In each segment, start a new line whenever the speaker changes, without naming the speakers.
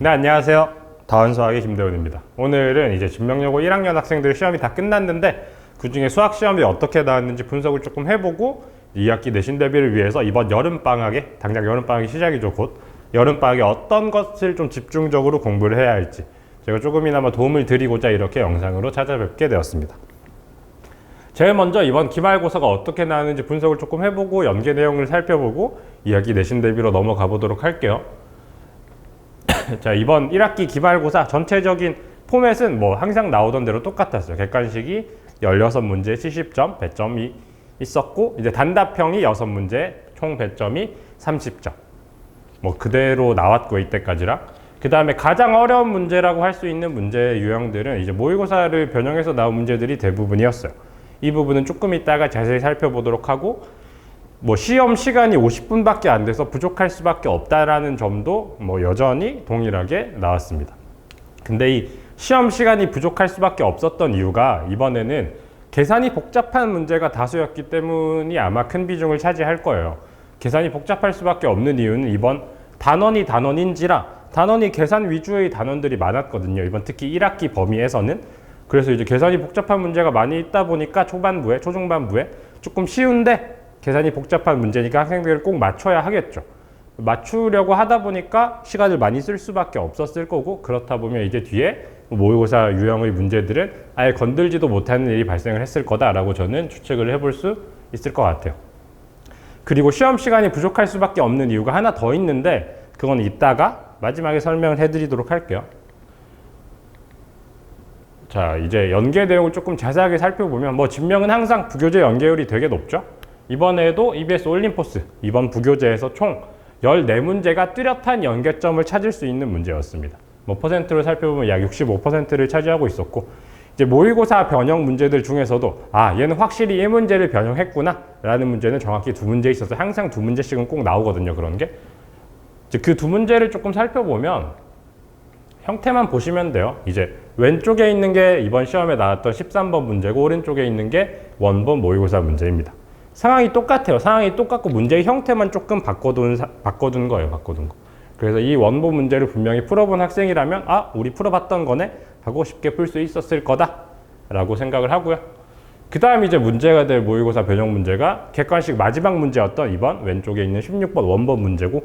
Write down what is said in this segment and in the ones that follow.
네, 안녕하세요. 다원수학의 김대훈입니다. 오늘은 이제 진명여고 1학년 학생들 시험이 다 끝났는데 그 중에 수학 시험이 어떻게 나왔는지 분석을 조금 해보고 2학기 내신 대비를 위해서 이번 여름 방학에 당장 여름 방학이 시작이죠 곧 여름 방학에 어떤 것을 좀 집중적으로 공부를 해야 할지 제가 조금이나마 도움을 드리고자 이렇게 영상으로 찾아뵙게 되었습니다. 제일 먼저 이번 기말고사가 어떻게 나왔는지 분석을 조금 해보고 연계 내용을 살펴보고 2학기 내신 대비로 넘어가 보도록 할게요. 자 이번 1학기 기말고사 전체적인 포맷은 뭐 항상 나오던 대로 똑같았어요. 객관식이 16문제 70점 배점이 있었고 이제 단답형이 6문제 총 배점이 30점. 뭐 그대로 나왔고 이때까지랑 그 다음에 가장 어려운 문제라고 할 수 있는 문제 유형들은 이제 모의고사를 변형해서 나온 문제들이 대부분이었어요. 이 부분은 조금 이따가 자세히 살펴보도록 하고 뭐 시험 시간이 50분밖에 안 돼서 부족할 수밖에 없다라는 점도 뭐 여전히 동일하게 나왔습니다. 근데 이 시험 시간이 부족할 수밖에 없었던 이유가 이번에는 계산이 복잡한 문제가 다수였기 때문이 아마 큰 비중을 차지할 거예요. 계산이 복잡할 수밖에 없는 이유는 이번 단원이 단원인지라 단원이 계산 위주의 단원들이 많았거든요. 이번 특히 1학기 범위에서는 그래서 이제 계산이 복잡한 문제가 많이 있다 보니까 초반부에 초중반부에 조금 쉬운데 계산이 복잡한 문제니까 학생들을 꼭 맞춰야 하겠죠. 맞추려고 하다 보니까 시간을 많이 쓸 수밖에 없었을 거고 그렇다 보면 이제 뒤에 모의고사 유형의 문제들은 아예 건들지도 못하는 일이 발생을 했을 거다라고 저는 추측을 해볼 수 있을 것 같아요. 그리고 시험 시간이 부족할 수밖에 없는 이유가 하나 더 있는데 그건 이따가 마지막에 설명을 해드리도록 할게요. 자 이제 연계 내용을 조금 자세하게 살펴보면 뭐 진명은 항상 부교재 연계율이 되게 높죠. 이번에도 EBS 올림포스 이번 부교재에서 총 14문제가 뚜렷한 연계점을 찾을 수 있는 문제였습니다. 뭐 퍼센트로 살펴보면 약 65%를 차지하고 있었고 이제 모의고사 변형 문제들 중에서도 아 얘는 확실히 이 문제를 변형했구나 라는 문제는 정확히 두 문제 있어서 항상 두 문제씩은 꼭 나오거든요 그런 게. 그 두 문제를 조금 살펴보면 형태만 보시면 돼요. 이제 왼쪽에 있는 게 이번 시험에 나왔던 13번 문제고 오른쪽에 있는 게 원본 모의고사 문제입니다 상황이 똑같아요. 상황이 똑같고 문제의 형태만 조금 바꿔둔, 사- 바꿔둔 거예요 바꿔둔 거. 그래서 이 원본 문제를 분명히 풀어본 학생이라면 아 우리 풀어봤던 거네? 하고 쉽게 풀 수 있었을 거다. 라고 생각을 하고요. 그 다음 이제 문제가 될 모의고사 변형 문제가 객관식 마지막 문제였던 이번 왼쪽에 있는 16번 원본 문제고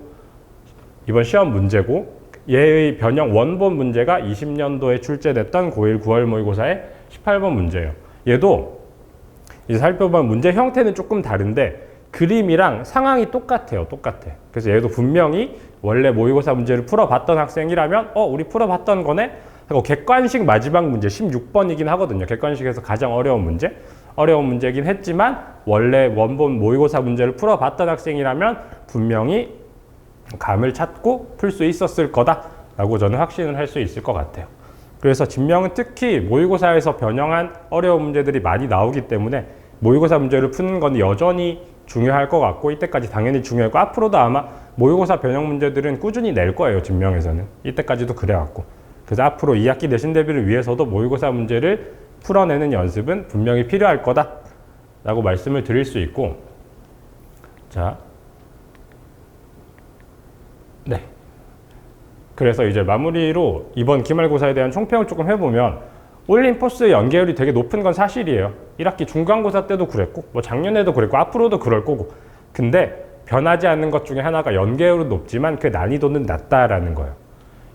이번 시험 문제고 얘의 변형 원본 문제가 20년도에 출제됐던 고1 9월 모의고사의 18번 문제예요. 얘도 이제 살펴보면 문제 형태는 조금 다른데 그림이랑 상황이 똑같아요. 똑같아. 그래서 얘도 분명히 원래 모의고사 문제를 풀어봤던 학생이라면 어 우리 풀어봤던 거네 하고 객관식 마지막 문제 16번이긴 하거든요. 객관식에서 가장 어려운 문제 어려운 문제긴 했지만 원래 원본 모의고사 문제를 풀어봤던 학생이라면 분명히 감을 찾고 풀 수 있었을 거다라고 저는 확신을 할 수 있을 것 같아요. 그래서 진명은 특히 모의고사에서 변형한 어려운 문제들이 많이 나오기 때문에 모의고사 문제를 푸는 건 여전히 중요할 것 같고 이때까지 당연히 중요하고 앞으로도 아마 모의고사 변형 문제들은 꾸준히 낼 거예요 진명에서는. 이때까지도 그래왔고. 그래서 앞으로 2학기 내신 대비를 위해서도 모의고사 문제를 풀어내는 연습은 분명히 필요할 거다 라고 말씀을 드릴 수 있고. 자. 네. 그래서 이제 마무리로 이번 기말고사에 대한 총평을 조금 해보면 올림 포스 연계율이 되게 높은 건 사실이에요. 1학기 중간고사 때도 그랬고, 뭐 작년에도 그랬고, 앞으로도 그럴 거고. 근데 변하지 않는 것 중에 하나가 연계율은 높지만 그 난이도는 낮다라는 거예요.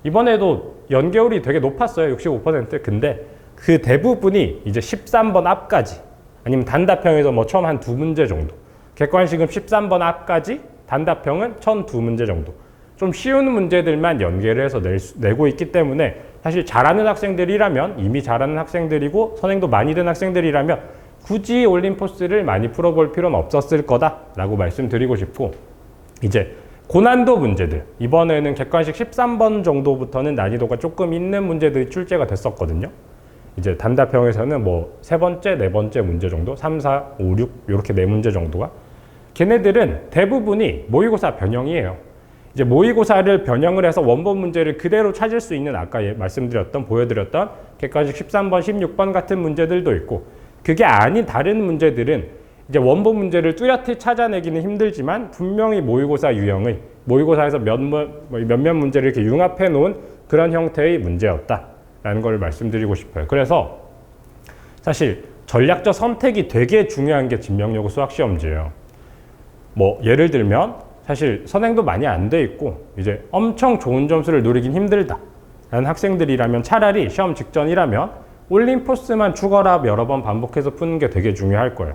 이번에도 연계율이 되게 높았어요. 65%. 근데 그 대부분이 이제 13번 앞까지 아니면 단답형에서 뭐 처음 한 두 문제 정도. 객관식은 13번 앞까지, 단답형은 1002문제 정도. 좀 쉬운 문제들만 연계를 해서 낼 수- 내고 있기 때문에 사실 잘하는 학생들이라면 이미 잘하는 학생들이고 선행도 많이 된 학생들이라면 굳이 올림포스를 많이 풀어볼 필요는 없었을 거다라고 말씀드리고 싶고 이제 고난도 문제들 이번에는 객관식 13번 정도부터는 난이도가 조금 있는 문제들이 출제가 됐었거든요. 이제 단답형에서는 뭐 세 번째, 네 번째 문제 정도, 3, 4, 5, 6 이렇게 네 문제 정도가 걔네들은 대부분이 모의고사 변형이에요. 이제 모의고사를 변형을 해서 원본 문제를 그대로 찾을 수 있는 아까 예- 말씀드렸던 보여드렸던 객관식 13번, 16번 같은 문제들도 있고 그게 아닌 다른 문제들은 이제 원본 문제를 뚜렷이 찾아내기는 힘들지만 분명히 모의고사 유형의 모의고사에서 몇몇 몇몇 문제를 이렇게 융합해 놓은 그런 형태의 문제였다라는 걸 말씀드리고 싶어요. 그래서 사실 전략적 선택이 되게 중요한 게 진명여고 수학 시험지예요. 뭐 예를 들면 사실 선행도 많이 안 돼 있고 이제 엄청 좋은 점수를 노리긴 힘들다. 라는 학생들이라면 차라리 시험 직전이라면 올림포스만 추가랍 여러 번 반복해서 푸는 게 되게 중요할 거예요.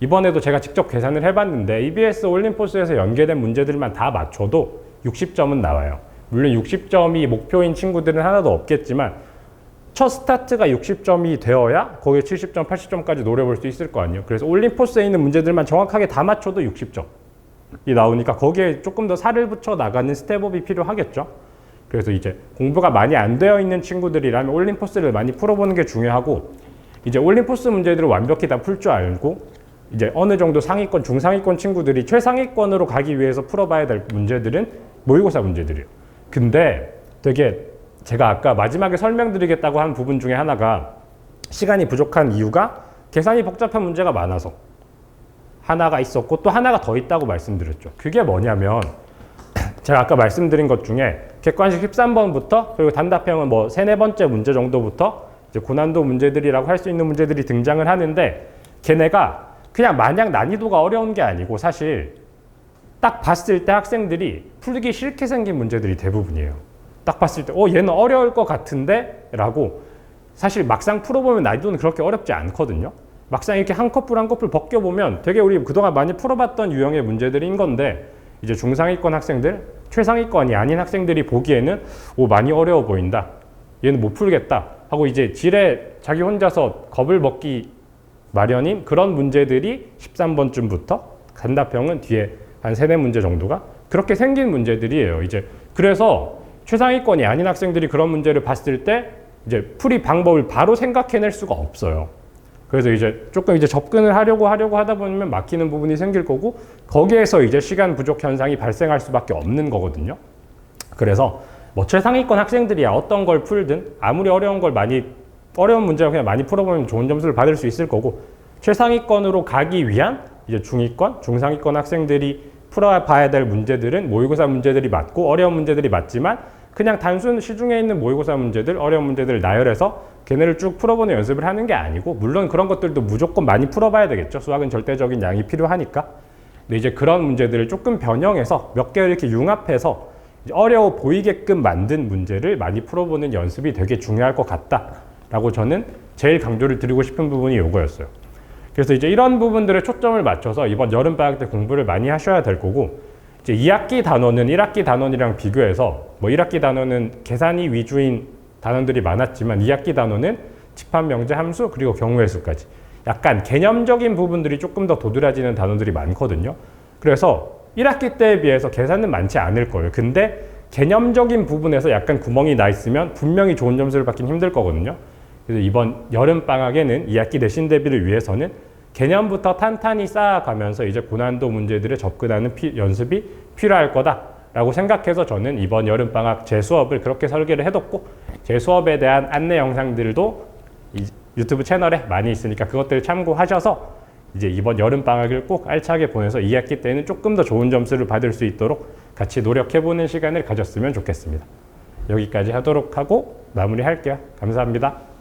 이번에도 제가 직접 계산을 해봤는데 EBS 올림포스에서 연계된 문제들만 다 맞춰도 60점은 나와요. 물론 60점이 목표인 친구들은 하나도 없겠지만 첫 스타트가 60점이 되어야 거기에 70점, 80점까지 노려볼 수 있을 거 아니에요. 그래서 올림포스에 있는 문제들만 정확하게 다 맞춰도 60점 이 나오니까 거기에 조금 더 살을 붙여 나가는 스텝업이 필요하겠죠. 그래서 이제 공부가 많이 안 되어 있는 친구들이라면 올림포스를 많이 풀어보는 게 중요하고 이제 올림포스 문제들을 완벽히 다 풀 줄 알고 이제 어느 정도 상위권, 중상위권 친구들이 최상위권으로 가기 위해서 풀어봐야 될 문제들은 모의고사 문제들이에요. 근데 되게 제가 아까 마지막에 설명드리겠다고 한 부분 중에 하나가 시간이 부족한 이유가 계산이 복잡한 문제가 많아서 하나가 있었고 또 하나가 더 있다고 말씀드렸죠. 그게 뭐냐면 제가 아까 말씀드린 것 중에 객관식 13번부터 그리고 단답형은 뭐 세네 번째 문제 정도부터 이제 고난도 문제들이라고 할 수 있는 문제들이 등장을 하는데 걔네가 그냥 마냥 난이도가 어려운 게 아니고 사실 딱 봤을 때 학생들이 풀기 싫게 생긴 문제들이 대부분이에요. 딱 봤을 때, 어, 얘는 어려울 것 같은데? 라고 사실 막상 풀어보면 난이도는 그렇게 어렵지 않거든요. 막상 이렇게 한 커플 한 커플 벗겨보면 되게 우리 그동안 많이 풀어봤던 유형의 문제들인 건데 이제 중상위권 학생들, 최상위권이 아닌 학생들이 보기에는 오, 많이 어려워 보인다. 얘는 못 풀겠다. 하고 이제 지레 자기 혼자서 겁을 먹기 마련인 그런 문제들이 13번쯤부터 간답형은 뒤에 한 세네 문제 정도가 그렇게 생긴 문제들이에요. 이제 그래서 최상위권이 아닌 학생들이 그런 문제를 봤을 때 이제 풀이 방법을 바로 생각해낼 수가 없어요. 그래서 이제 조금 이제 접근을 하려고 하려고 하다 보면 막히는 부분이 생길 거고 거기에서 이제 시간 부족 현상이 발생할 수밖에 없는 거거든요. 그래서 뭐 최상위권 학생들이야 어떤 걸 풀든 아무리 어려운 걸 많이 어려운 문제를 그냥 많이 풀어보면 좋은 점수를 받을 수 있을 거고 최상위권으로 가기 위한 이제 중위권, 중상위권 학생들이 풀어봐야 될 문제들은 모의고사 문제들이 맞고 어려운 문제들이 맞지만 그냥 단순 시중에 있는 모의고사 문제들, 어려운 문제들을 나열해서 걔네를 쭉 풀어보는 연습을 하는 게 아니고 물론 그런 것들도 무조건 많이 풀어봐야 되겠죠. 수학은 절대적인 양이 필요하니까. 근데 이제 그런 문제들을 조금 변형해서 몇 개를 이렇게 융합해서 어려워 보이게끔 만든 문제를 많이 풀어보는 연습이 되게 중요할 것 같다라고 저는 제일 강조를 드리고 싶은 부분이 이거였어요. 그래서 이제 이런 부분들에 초점을 맞춰서 이번 여름 방학 때 공부를 많이 하셔야 될 거고 이제 2학기 단원은 1학기 단원이랑 비교해서 뭐 1학기 단원은 계산이 위주인 단원들이 많았지만 2학기 단원은 집합 명제 함수 그리고 경우의 수까지 약간 개념적인 부분들이 조금 더 도드라지는 단원들이 많거든요. 그래서 1학기 때에 비해서 계산은 많지 않을 거예요. 근데 개념적인 부분에서 약간 구멍이 나 있으면 분명히 좋은 점수를 받긴 힘들 거거든요. 그래서 이번 여름 방학에는 2학기 내신 대비를 위해서는 개념부터 탄탄히 쌓아가면서 이제 고난도 문제들에 접근하는 피, 연습이 필요할 거다라고 생각해서 저는 이번 여름 방학 제 수업을 그렇게 설계를 해뒀고 제 수업에 대한 안내 영상들도 이 유튜브 채널에 많이 있으니까 그것들을 참고하셔서 이제 이번 여름 방학을 꼭 알차게 보내서 2학기 때는 조금 더 좋은 점수를 받을 수 있도록 같이 노력해보는 시간을 가졌으면 좋겠습니다. 여기까지 하도록 하고 마무리할게요. 감사합니다.